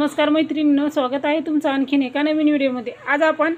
नमस्कार मैत्रिणीनं स्वागत आहे तुमचं आणखीन एका नवीन व्हिडिओमध्ये. आज आपण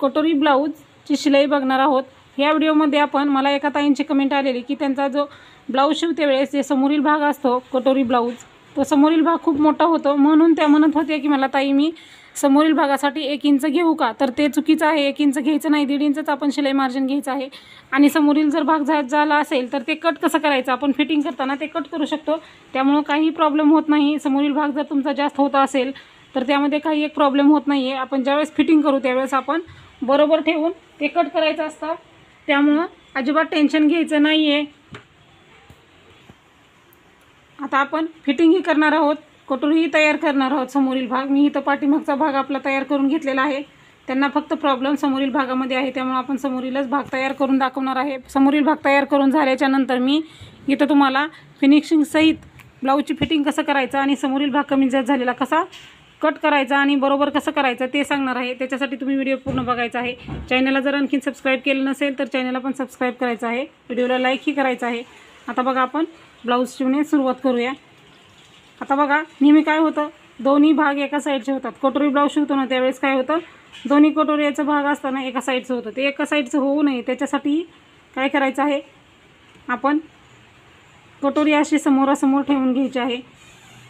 कटोरी ब्लाऊजची शिलाई बघणार आहोत. या व्हिडिओमध्ये आपण मला एका ताईंची कमेंट आलेली की त्यांचा जो ब्लाऊज शिवते वेळेस जे समोरील भाग असतो कटोरी ब्लाऊज तर समोरील भाग खूप मोठा होतो. म्हणून त्या म्हणत होत्या की मला ताई मी समोरील भागासाठी एक इंच घेऊ का? तर ते चुकीचं आहे. एक इंच घ्यायचं नाही दीड इंचच आपण शिलाई मार्जिन घ्यायचं आहे. आणि समोरील जर भाग झा झाला असेल तर ते कट कसं करायचं? आपण फिटिंग करताना ते कट करू शकतो. त्यामुळं काही प्रॉब्लेम होत नाही. समोरील भाग जर तुमचा जास्त होता असेल तर त्यामध्ये काही एक प्रॉब्लेम होत नाही आहे आपण ज्यावेळेस फिटिंग करू त्यावेळेस आपण बरोबर ठेवून ते कट करायचं असतं. त्यामुळं अजिबात टेन्शन घ्यायचं नाही आहे आता आपण फिटिंगही करणार आहोत. कटोरीही तयार करणार आहोत समोरील भाग. मी इथं पाठीमागचा भाग आपला तयार करून घेतलेला आहे. त्यांना फक्त प्रॉब्लेम समोरील भागामध्ये आहे. त्यामुळे आपण समोरीलच भाग तयार करून दाखवणार आहे. समोरील भाग तयार करून झाल्याच्यानंतर मी इथं तुम्हाला फिनिशिंगसहित ब्लाऊजची फिटिंग कसं करायचं आणि समोरील भाग कमी जास्त झालेला कसा कट करायचा आणि बरोबर कसं करायचं ते सांगणार आहे. त्याच्यासाठी तुम्ही व्हिडिओ पूर्ण बघायचा आहे. चॅनलला जर आणखीन सबस्क्राईब केलं नसेल तर चॅनलला पण सबस्क्राईब करायचं आहे. व्हिडिओला लाईकही करायचं आहे. आता बघा आपण ब्लाऊज शिवणे सुरुवात करूया. आता बघा नेहमी काय होतं? दोन्ही भाग एका साईडचे होतात. कटोरी ब्लाऊज शिवतो ना त्यावेळेस काय होतं? दोन्ही कटोरीचा भाग असताना एका साईडचं होतं. ते एका साईडचं होऊ नये. त्याच्यासाठी काय करायचं आहे? आपण कटोरी अशी समोरासमोर ठेवून घ्यायची आहे.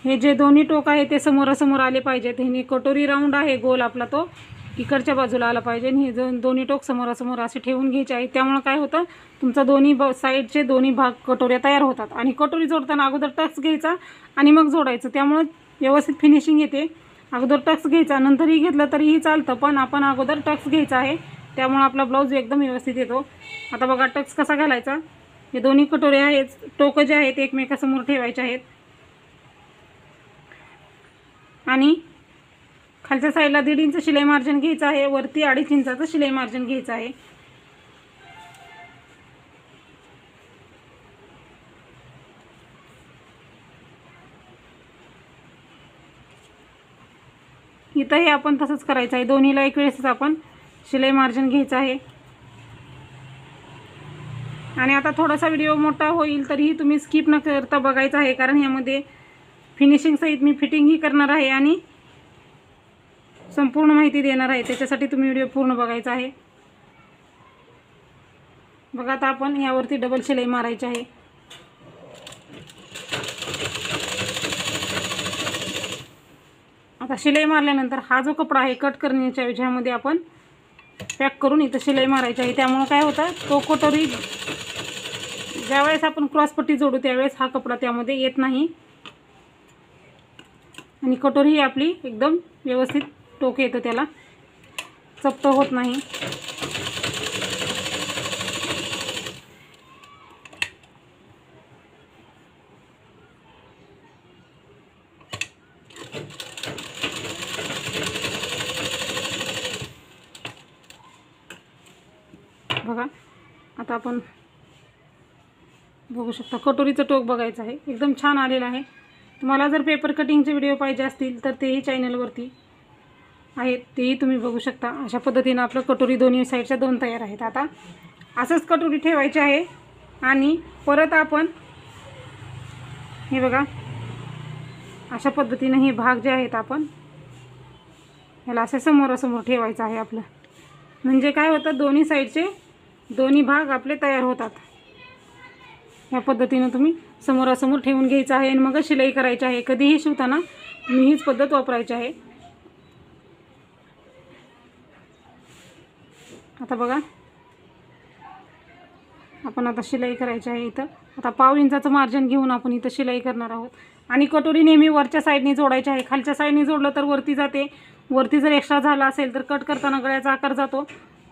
हे जे दोन्ही टोक आहे ते समोरासमोर आले पाहिजेत. हे कटोरी राऊंड आहे गोल आपला तो. इकडच्या बाजूला आला पाहिजे. आणि हे जो दोन्ही टोक समोरासमोर असे ठेवून घ्यायचे आहे. त्यामुळं काय होतं तुमचा दोन्ही ब साईडचे दोन्ही भाग कटोऱ्या तयार होतात. आणि कटोरी जोडताना अगोदर टक्स घ्यायचा आणि मग जोडायचं. त्यामुळं व्यवस्थित फिनिशिंग येते. अगोदर टक्स घ्यायचा. नंतरही घेतलं तरीही चालतं पण आपण अगोदर टक्स घ्यायचा आहे. त्यामुळं आपला ब्लाऊज एकदम व्यवस्थित येतो. आता बघा टक्स कसा घालायचा? हे दोन्ही कटोरे आहेत. टोकं जे आहेत एकमेकासमोर ठेवायचे आहेत. आणि खालच्या साईडला दीड इंच शिलाई मार्जिन घ्यायचं आहे वरती अडीच इंचाचं शिलाई मार्जिन घ्यायचं आहे. इथंही आपण तसंच करायचं आहे. दोन्हीला एक वेळेसच आपण शिलाई मार्जिन घ्यायचं आहे. आणि आता थोडासा व्हिडिओ मोठा होईल तरीही तुम्ही स्किप न करता बघायचा आहे कारण यामध्ये फिनिशिंगसहित मी फिटिंगही करणार आहे आणि संपूर्ण माहिती देणार आहे. त्याच्यासाठी तुम्ही व्हिडिओ पूर्ण बघायचा आहे. बघा आता आपण यावरती डबल शिलाई मारायची आहे. आता शिलाई मारल्यानंतर हा जो कपडा आहे कट करण्याच्या ह्याच्यामध्ये आपण पॅक करून इथं शिलाई मारायची आहे. त्यामुळं काय होतं तो कटोरी ज्यावेळेस आपण क्रॉसपट्टी जोडू त्यावेळेस हा कपडा त्यामध्ये येत नाही. आणि कटोरी ही आपली एकदम व्यवस्थित टोक येतं त्याला. चपट होत नाही. बघा आता आपण बघू शकता कटोरीचं टोक बघायचं आहे. एकदम छान आलेलं आहे. तुम्हाला जर पेपर कटिंगचे व्हिडिओ पाहिजे असतील तर तेही चॅनलवरती आहेत तेही तुम्ही बघू शकता. अशा पद्धतीनं आपलं कटोरी दोन्ही साईडच्या दोन तयार आहेत. आता असंच कटोरी ठेवायची आहे आणि परत आपण हे बघा अशा पद्धतीनं हे भाग जे आहेत आपण ह्याला असं समोरासमोर ठेवायचं आहे आपलं. म्हणजे काय होतं दोन्ही साईडचे दोन्ही भाग आपले तयार होतात. ह्या पद्धतीनं तुम्ही समोरासमोर ठेवून घ्यायचं आहे आणि मग शिलाई करायची आहे. कधीही शिवताना तुम्ही हीच पद्धत वापरायची आहे. आता बघा. आपण आता शिलाई करायची आहे इथं. आता पाव इंचाचं मार्जिन घेऊन आपण इथं शिलाई करणार आहोत. आणि कटोरी नेहमी वरच्या साईडने जोडायची आहे. खालच्या साईडने जोडलं तर वरती जाते. वरती जर एक्स्ट्रा झाला असेल तर कट करताना गळ्याचा आकार जातो.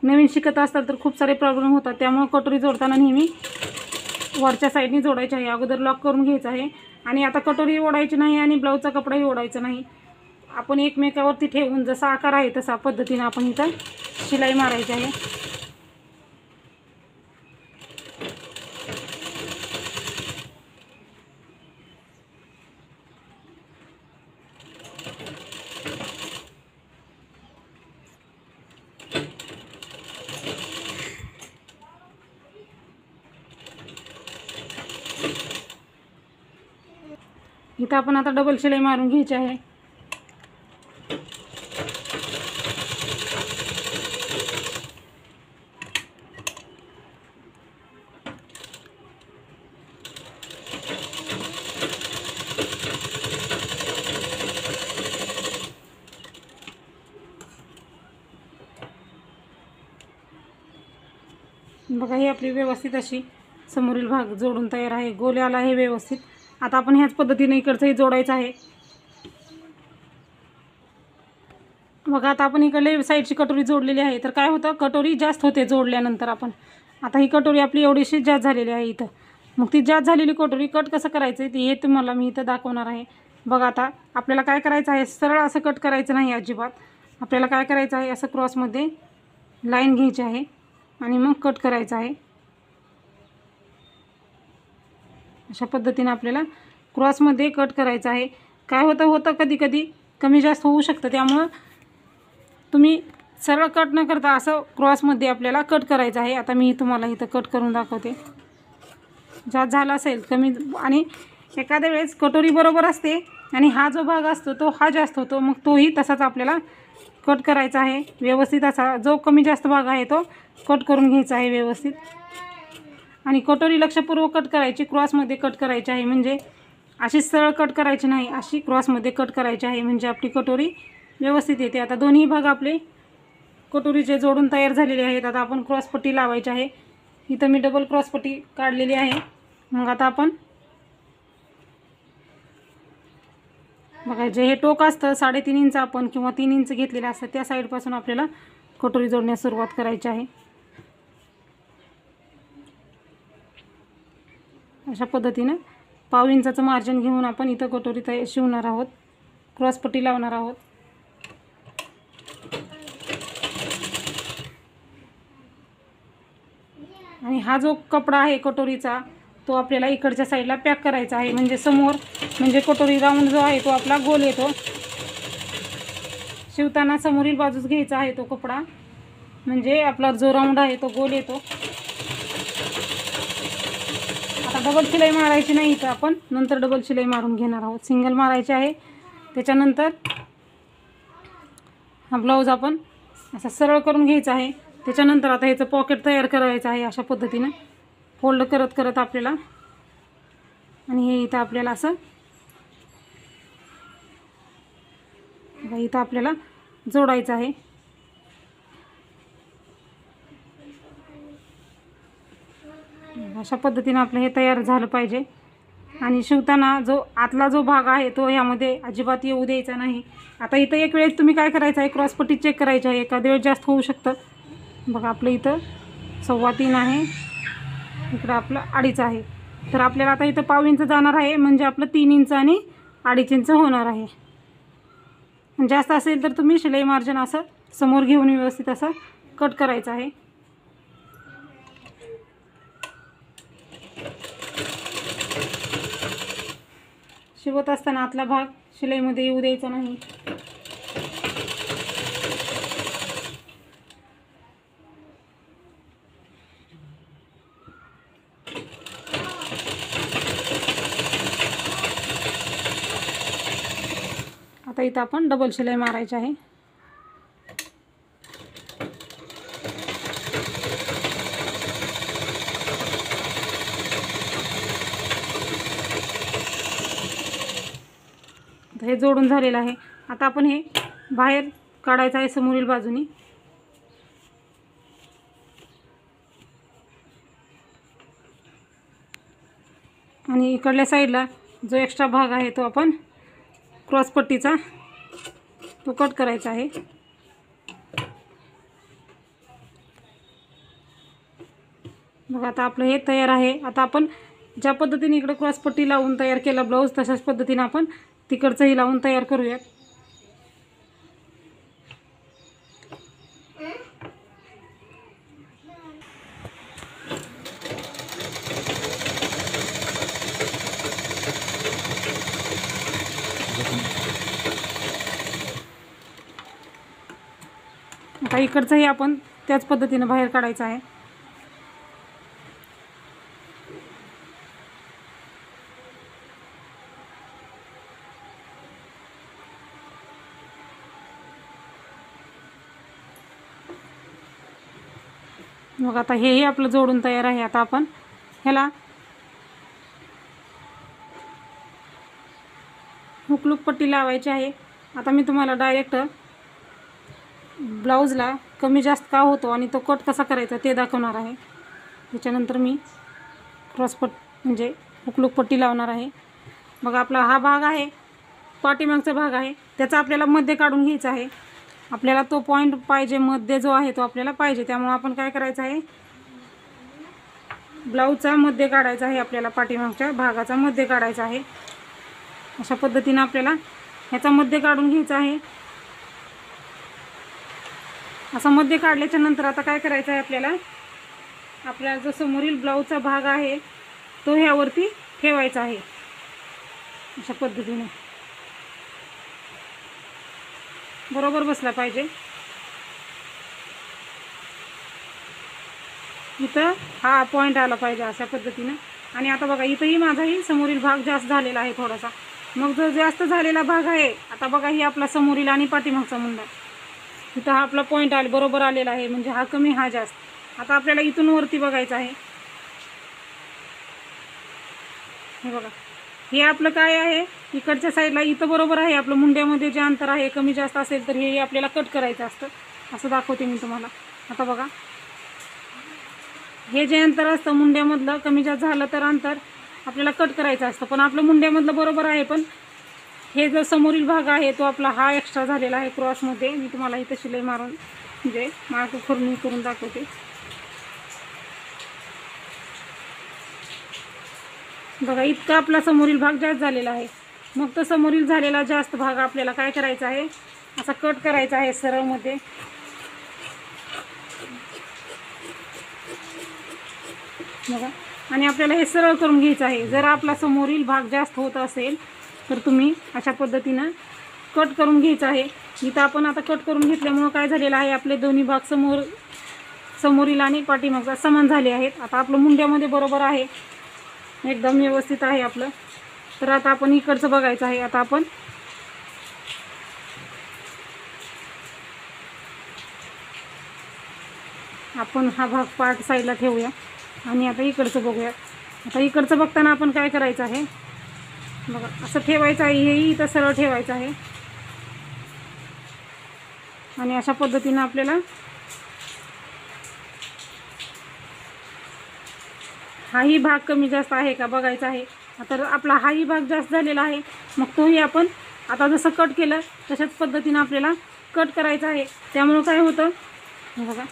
नवीन शिकत असतात तर खूप सारे प्रॉब्लेम होतात. त्यामुळे कटोरी जोडताना नेहमी वरच्या साईडने जोडायची आहे. अगोदर लॉक करून घ्यायचं आहे. आणि आता कटोरी ओढायची नाही आणि ब्लाऊजचा कपडाही ओढायचा नाही. आपण एकमेकावरती ठेवून जसा आकार आहे तसा पद्धतीनं आपण इथं शिलाई मारायची आहे. इथं आपण आता डबल शिलाई मारून घ्यायची आहे बघा ही आपली व्यवस्थित अशी समोरील भाग जोडून तयार आहे. गोल आला आहे व्यवस्थित. आता आपण ह्याच पद्धतीने इकडचंही जोडायचं आहे. बघा आता आपण इकडले साईडची कटोरी जोडलेली आहे. तर काय होतं? कटोरी जास्त होते जोडल्यानंतर आपण. आता ही कटोरी आपली एवढीशी जास्त झालेली आहे इथं. मग ती जास्त झालेली कटोरी कट कसं करायचं आहे ते हे तुम्हाला मी इथं दाखवणार आहे. बघा आता आपल्याला काय करायचं आहे? सरळ असं कट करायचं नाही अजिबात. आपल्याला काय करायचं आहे? असं क्रॉसमध्ये लाईन घ्यायची आहे. आणि मग कट करायचं आहे. अशा पद्धतीने आपल्याला क्रॉसमध्ये कट करायचं आहे. काय होतं होतं कधी कधी कमी जास्त होऊ शकतं. त्यामुळं तुम्ही सरळ कट न करता असं क्रॉसमध्ये आपल्याला कट करायचं आहे. आता मी तुम्हाला इथं कट करून दाखवते. जास्त झाला असेल कमी आणि एखाद्या वेळेस कटोरी बरोबर असते आणि हा जो भाग असतो तो हा जास्त होतो. मग तोही तसाच आपल्याला कट करायचा आहे. व्यवस्थित असा जो कमी जास्त भाग आहे तो कट करून घ्यायचं आहे व्यवस्थित. आणि कटोरी लक्षपूर्वक कट करायची क्रॉसमध्ये कट करायची आहे. म्हणजे अशी सरळ कट करायची नाही अशी क्रॉसमध्ये कट करायची आहे. म्हणजे आपली कटोरी व्यवस्थित येते. आता दोन्ही भाग आपले कटोरीचे जोडून तयार झालेले आहेत. आता आपण क्रॉसपट्टी लावायची आहे. इथं मी डबल क्रॉसपट्टी काढलेली आहे. मग आता आपण बघायचे हे टोक असतं साडेतीन इंच आपण किंवा तीन इंच घेतलेलं असतं त्या साईडपासून आपल्याला कटोरी जोडण्यास सुरुवात करायची आहे. अशा पद्धतीनं पाव इंचाचं मार्जिन घेऊन आपण इथं कटोरी तयार शिवणार आहोत. क्रॉसपट्टी लावणार आहोत. आणि हा जो कपडा आहे कटोरीचा तो आपल्याला इकडच्या साईडला पॅक करायचा आहे. म्हणजे समोर म्हणजे कटोरी राऊंड जो आहे तो आपला गोल येतो. शिवताना समोरील बाजूस घ्यायचा आहे तो कपडा. म्हणजे आपला जो राऊंड आहे तो गोल येतो. डबल शिलाई मारायची नाही इथं आपण. नंतर डबल शिलाई मारून घेणार आहोत. सिंगल मारायची आहे. त्याच्यानंतर हा ब्लाऊज आपण असा सरळ करून घ्यायचा आहे. त्याच्यानंतर आता ह्याचं पॉकेट तयार करायचं आहे अशा पद्धतीनं. फोल्ड करत करत आपल्याला आणि हे इथं आपल्याला असं इथं आपल्याला जोडायचं आहे. अशा पद्धतीनं आपलं हे तयार झालं पाहिजे. आणि शिवताना जो आतला जो भाग आहे तो ह्यामध्ये अजिबात येऊ द्यायचा नाही. आता इथं एक वेळेस तुम्ही काय करायचं आहे? क्रॉसपट्टी चेक करायची आहे. एखाद्या वेळेस जास्त होऊ शकतं. बघा आपलं इथं सव्वा तीन आहे. इकडं आपलं अडीच आहे. तर आपल्याला आता इथं पाव इंच जाणार आहे. म्हणजे आपलं तीन इंच आणि अडीच इंच होणार आहे. जास्त असेल तर तुम्ही शिलाई मार्जिन असं समोर घेऊन व्यवस्थित असं कट करायचं आहे. शिवत असताना आतला भाग शिलाईमध्ये येऊ द्यायचा नाही. आता इथं आपण डबल शिलाई मारायची आहे. जोडून झालेलं आहे. आता आपण हे बाहेर काढायचं आहे समोरील बाजूनी. आणि इकडल्या साईडला जो एक्स्ट्रा भाग आहे तो आपण क्रॉसपट्टीचा तो कट करायचा आहे. बघा आता आपलं हे तयार आहे. आता आपण ज्या पद्धतीने इकडं क्रॉसपट्टी लावून तयार केला ब्लाऊज तशाच पद्धतीने आपण तिकडचंही लावून तयार करूयात. आता इकडचंही आपण त्याच पद्धतीनं बाहेर काढायचं आहे. मग आता हेही आपलं जोडून तयार आहे आता आपण. ह्याला हुकलूक पट्टी लावायची आहे. आता मी तुम्हाला डायरेक्ट ब्लाऊजला कमी जास्त का होतो आणि तो कट कसा करायचा ते दाखवणार आहे. त्याच्यानंतर मी क्रॉसपट म्हणजे हुकलूक पट्टी लावणार आहे. मग आपला हा भाग आहे. पाठीमागचा भाग आहे. त्याचा आपल्याला मध्य काढून घ्यायचा आहे. आपल्याला तो पॉईंट पाहिजे मध्य जो आहे तो आपल्याला पाहिजे. त्यामुळं आपण काय करायचं आहे? ब्लाऊजचा मध्य काढायचा आहे आपल्याला पाठीमागच्या भागाचा मध्य काढायचा आहे. अशा पद्धतीनं आपल्याला ह्याचा मध्य काढून घ्यायचा आहे. असा मध्य काढल्याच्या नंतर आता काय करायचं आहे आपल्याला? आपला जो समोरील ब्लाऊजचा भाग आहे तो ह्यावरती ठेवायचा आहे. अशा पद्धतीने. बरोबर बसला पाहिजे. इथं हा पॉईंट आला पाहिजे अशा पद्धतीनं. आणि आता बघा इथंही माझाही समोरील भाग जास्त झालेला आहे थोडासा. मग जो जास्त झालेला भाग आहे आता बघा ही आपला समोरील आणि पाठीमागचा मुंडा. इथं हा आपला पॉईंट आले बरोबर आलेला आहे म्हणजे हा कमी हा जास्त. आता आपल्याला इथून वरती बघायचं आहे. हे बघा. हे आपलं काय आहे? इकडच्या साईडला इथं बरोबर आहे आपलं. मुंड्यामध्ये जे अंतर आहे कमी जास्त असेल तर हे आपल्याला कट करायचं असतं. असं दाखवते मी तुम्हाला. आता बघा. हे जे अंतर असतं मुंड्यामधलं कमी जास्त झालं तर अंतर आपल्याला कट करायचं असतं. पण आपलं मुंड्यामधलं बरोबर आहे पण हे जो समोरील भाग आहे तो आपला हा एक्स्ट्रा झालेला आहे. क्रॉसमध्ये मी तुम्हाला इथं शिलाई मारून म्हणजे मार्क करून करून दाखवते. बघा इतका आपला समोरील भाग जास्त झालेला आहे. मग तो समोरील झालेला जास्त भाग आपल्याला काय करायचा आहे? असा कट करायचा आहे सरळमध्ये. बघा आणि आपल्याला हे सरळ करून घ्यायचं आहे. जर आपला समोरील भाग जास्त होत असेल तर तुम्ही अशा पद्धतीनं कट करून घ्यायचं आहे. इथं आपण आता कट करून घेतल्यामुळं काय झालेलं आहे? आपले दोन्ही भाग समोर समोरील आणि पाठीमागचा समान झाले आहेत. आता आपलं मुंड्यामध्ये बरोबर आहे. एकदम व्यवस्थित आहे आपलं. तर आता आपण इकडचं बघायचं आहे. आता आपण आपण हा भाग पार्ट साईडला ठेवूया. आणि आता इकडचं बघूया. आता इकडचं बघताना आपण काय करायचं आहे? बघा असं ठेवायचं आहे. हेही इथं सरळ ठेवायचं आहे. आणि अशा पद्धतीनं आपल्याला हाही भाग कमी जास्त आहे का बघायचा आहे. तर आपला हाही भाग जास्त झालेला आहे. मग तोही आपण आता जसं कट केलं तशाच पद्धतीनं आपल्याला कट करायचा आहे. त्यामुळं काय होतं बघा.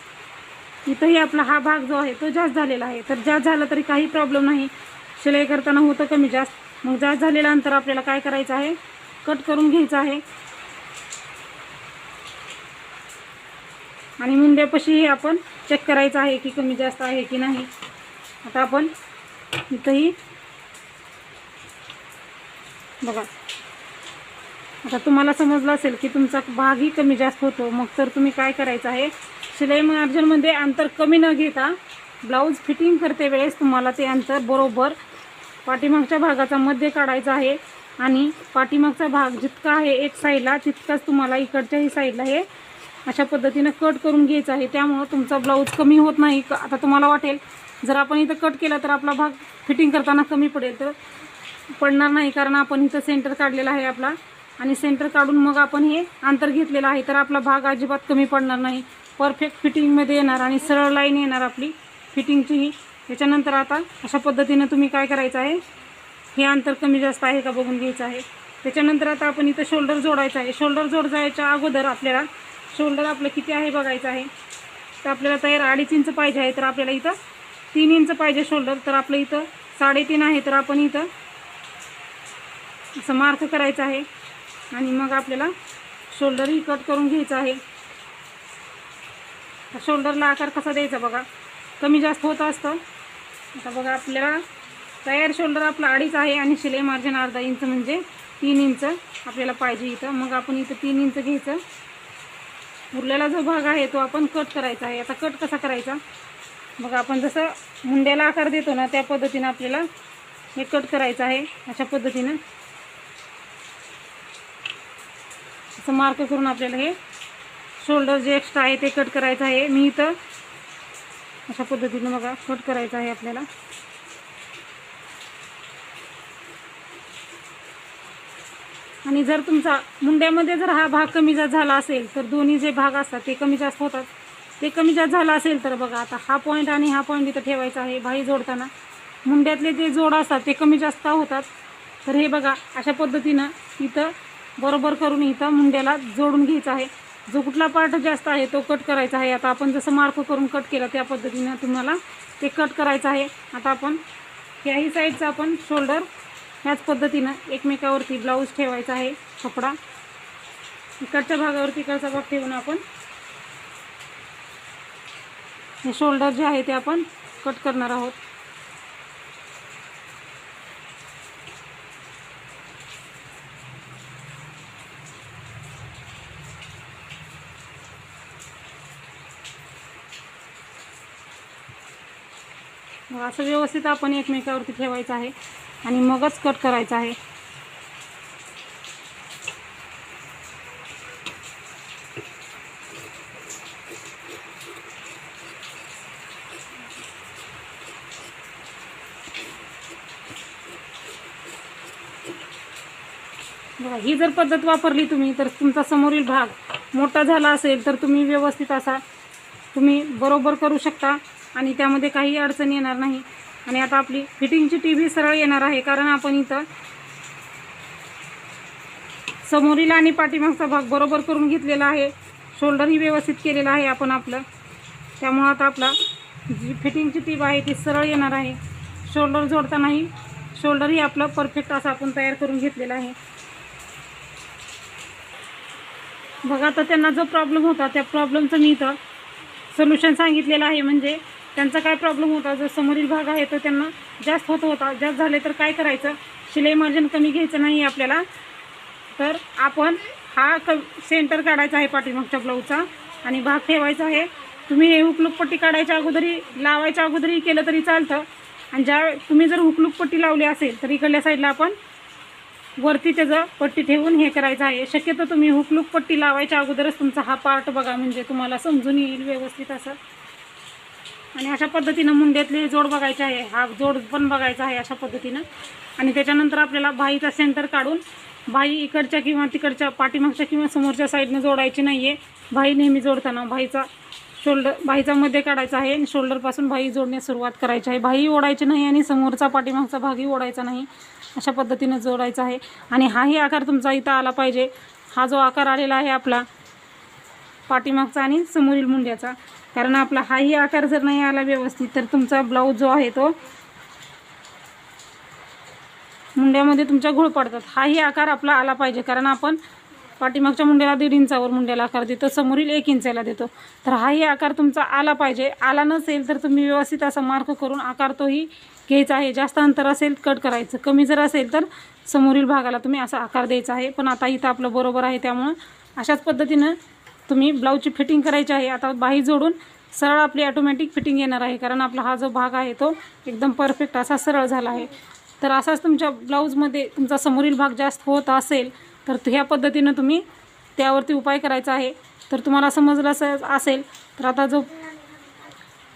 इथंही आपला हा भाग जो आहे तो जास्त झालेला आहे. तर जास्त झाला तरी काही प्रॉब्लेम नाही. शिलाई करताना होतं कमी जास्त. मग जास्त झालेला नंतर आपल्याला काय करायचं आहे? कट करून घ्यायचं आहे. आणि मुंड्यापाशीही आपण चेक करायचं आहे की कमी जास्त आहे की नाही. आता आपण इथंही बघा. आता तुम्हाला समजलं असेल की तुमचा भागही कमी जास्त होतो. मग तर तुम्ही काय करायचं आहे? शिलाई मार्जनमध्ये अंतर कमी न घेता ब्लाऊज फिटिंग करते वेळेस तुम्हाला ते अंतर बरोबर पाठीमागच्या भागाचा मध्य काढायचा आहे आणि पाठीमागचा भाग जितका आहे एक साईडला तितकाच तुम्हाला इकडच्याही साईडला हे अशा पद्धतीनं कट करून घ्यायचं आहे. त्यामुळं तुमचा ब्लाऊज कमी होत नाही. आता तुम्हाला वाटेल जर आपण इथं कट केला तर आपला भाग फिटिंग करताना कमी पडेल. तर पडणार नाही कारण आपण इथं सेंटर काढलेला आहे आपला. आणि सेंटर काढून मग आपण हे अंतर घेतलेलं आहे. तर आपला भाग अजिबात कमी पडणार नाही. परफेक्ट फिटिंगमध्ये येणार आणि सरळ लाईन येणार आपली फिटिंगचीही त्याच्यानंतर आता अशा पद्धतीनं तुम्ही काय करायचं आहे? हे अंतर कमी जास्त आहे का बघून घ्यायचं आहे. त्याच्यानंतर आता आपण इथं शोल्डर जोडायचं आहे. शोल्डर जोड जायच्या अगोदर आपल्याला शोल्डर आपलं किती आहे बघायचं आहे. तर आपल्याला तयार अडीच इंच पाहिजे आहे. तर आपल्याला इथं तीन इंच पाहिजे शोल्डर तर आपलं इथं साडेतीन आहे तर आपण इथं असं मार्क करायचं आहे. आणि मग आपल्याला शोल्डरही कट करून घ्यायचं आहे. शोल्डरला आकार कसा द्यायचा बघा. कमी जास्त होत असतं. आता बघा आपल्याला तयार शोल्डर आपला अडीच आहे आणि शिलाई मार्जिन अर्धा इंच म्हणजे तीन इंच आपल्याला पाहिजे इथं. मग आपण इथं तीन इंच घ्यायचं. उरलेला जो भाग आहे तो आपण कट करायचा आहे. आता कट कसा करायचा? बघा आपण जसं मुंड्याला आकार देतो ना त्या पद्धतीनं आपल्याला हे कट करायचं आहे अशा पद्धतीनं. असं मार्क करून आपल्याला हे शोल्डर जे एक्स्ट्रा आहे ते कट करायचं आहे. मी इथं अशा पद्धतीनं बघा कट करायचं आहे आपल्याला. आणि जर तुमचा मुंड्यामध्ये जर हा भाग कमी जास्त झाला असेल तर दोन्ही जे भाग असतात ते कमी जास्त होतात. ते कमी जास्त झालं असेल तर बघा आता हा पॉईंट आणि हा पॉईंट इथं ठेवायचा आहे भाई जोडताना. मुंड्यातले जे जोड असतात ते कमी जास्त होतात. तर हे बघा अशा पद्धतीनं इथं बरोबर करून इथं मुंड्याला जोडून घ्यायचं आहे. जो कुठला पार्ट जास्त आहे तो कट करायचा आहे. आता आपण जसं मार्क करून कट केला त्या पद्धतीनं तुम्हाला ते कट करायचं आहे. आता आपण ह्याही साईडचं आपण शोल्डर ह्याच पद्धतीनं एकमेकावरती ब्लाऊज ठेवायचा आहे कपडा. इकडच्या भागावरती इकडचा भाग ठेवून आपण हे शोल्डर जे आहे ते आपण कट करणार आहोत. असं व्यवस्थित आपण एकमेकावरती ठेवायचं आहे आणि मगच कट करायचं आहे. बघा ही जर पद्धत वापरली तुम्ही तर तुमचा समोरील भाग मोठा झाला असेल तर तुम्ही व्यवस्थित असा तुम्ही बरोबर करू शकता आणि त्यामध्ये काही अडचण येणार नाही. आणि आता आपली फिटिंगची टी व्ही सरळ येणार आहे कारण आपण इथं समोरील आणि पाठीमागचा भाग बरोबर करून घेतलेला आहे. शोल्डरही व्यवस्थित केलेला आहे आपण आपलं. त्यामुळं आता आपला जी फिटिंगची टीप आहे ती सरळ येणार आहे. शोल्डर जोडतानाही शोल्डरही आपलं परफेक्ट असं आपण तयार करून घेतलेलं आहे. बघा तर त्यांना जो प्रॉब्लेम होता त्या प्रॉब्लेमचं मी इथं सोल्युशन सांगितलेलं आहे. म्हणजे त्यांचा काय प्रॉब्लेम होता? जो समोरील भाग आहे तो त्यांना जास्त होत होता. जास्त झाले तर काय करायचं? शिलाई मार्जिन कमी घ्यायचं नाही आपल्याला. तर आपण हा क सेंटर काढायचा आहे पाठीमागच्या ब्लाऊजचा आणि भाग ठेवायचा आहे. तुम्ही हे हुकलूकपट्टी काढायच्या अगोदरही लावायच्या अगोदरही केलं तरी चालतं. आणि ज्या तुम्ही जर हुकलूक पट्टी लावली असेल तर इकडल्या साईडला आपण वरती त्याचं पट्टी ठेवून हे करायचं आहे. शक्यतो तुम्ही हुकलूक पट्टी लावायच्या अगोदरच तुमचा हा पार्ट बघा. म्हणजे तुम्हाला समजून येईल व्यवस्थित असं. आणि अशा पद्धतीनं मुंड्यातले जोड बघायचे आहे. हा जोड पण बघायचा आहे अशा पद्धतीनं. आणि त्याच्यानंतर आपल्याला बाईचा सेंटर काढून बाई इकडच्या किंवा तिकडच्या पाठीमागच्या किंवा समोरच्या साईडनं जोडायची नाही आहे बाई नेहमी जोडताना बाईचा शोल्डर बाईचा मध्ये काढायचा आहे आणि शोल्डरपासून बाई जोडण्यास सुरुवात करायची आहे. बाई ओढायची नाही आणि समोरचा पाठीमागचा भागही ओढायचा नाही. अशा पद्धतीनं जोडायचा आहे. आणि हाही आकार तुमचा इथं आला पाहिजे. हा जो आकार आलेला आहे आपला पाठीमागचा आणि समोरील मुंड्याचा. कारण आपला हाही आकार जर नाही आला व्यवस्थित तर तुमचा ब्लाऊज जो आहे तो मुंड्यामध्ये तुमच्या घोळ पडतात. हाही आकार आपला आला पाहिजे. कारण आपण पाठीमागच्या मुंड्याला दीड इंचावर मुंड्याला आकार देतो समोरील एक इंचाला देतो. तर हाही आकार तुमचा आला पाहिजे. आला नसेल तर तुम्ही व्यवस्थित असा मार्क करून आकार तोही घ्यायचा आहे. जास्त अंतर असेल कट करायचं. कमी जर असेल तर समोरील भागाला तुम्ही असा आकार द्यायचा आहे. पण आता इथं आपलं बरोबर आहे त्यामुळं अशाच पद्धतीनं तुम्ही ब्लाऊजची फिटिंग करायची आहे. आता बाही जोडून सरळ आपली ऑटोमॅटिक फिटिंग येणार आहे. कारण आपला हा जो भाग आहे तो एकदम परफेक्ट असा सरळ झाला आहे. तर असाच तुमच्या ब्लाऊजमध्ये तुमचा समोरील भाग जास्त होत असेल तर ह्या पद्धतीनं तुम्ही त्यावरती उपाय करायचा आहे. तर तुम्हाला समजलं असं असेल तर आता जो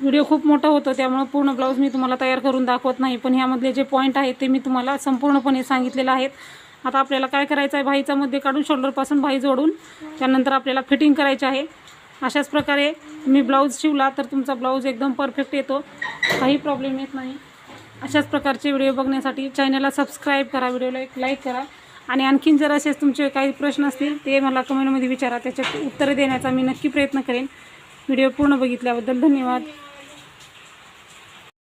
व्हिडिओ खूप मोठा होतो त्यामुळं पूर्ण ब्लाऊज मी तुम्हाला तयार करून दाखवत नाही. पण ह्यामधले जे पॉईंट आहेत ते मी तुम्हाला संपूर्णपणे सांगितलेलं आहेत. आता आपल्याला काय करायचं आहे भाईचा मध्ये काढून शोल्डरपासून भाई जोडून त्यानंतर आपल्याला फिटिंग करायची आहे. अशाच प्रकारे तुम्ही ब्लाऊज शिवला तर तुमचा ब्लाऊज एकदम परफेक्ट येतो. काही प्रॉब्लेम येत नाही. अशाच प्रकारचे व्हिडिओ बघण्यासाठी चॅनलला सबस्क्राईब करा व्हिडिओला एक लाईक करा. आणि आणखीन जर असेच तुमचे काही प्रश्न असतील ते मला कमेंटमध्ये विचारा. त्याच्यात उत्तरे देण्याचा मी नक्की प्रयत्न करेन. व्हिडिओ पूर्ण बघितल्याबद्दल धन्यवाद.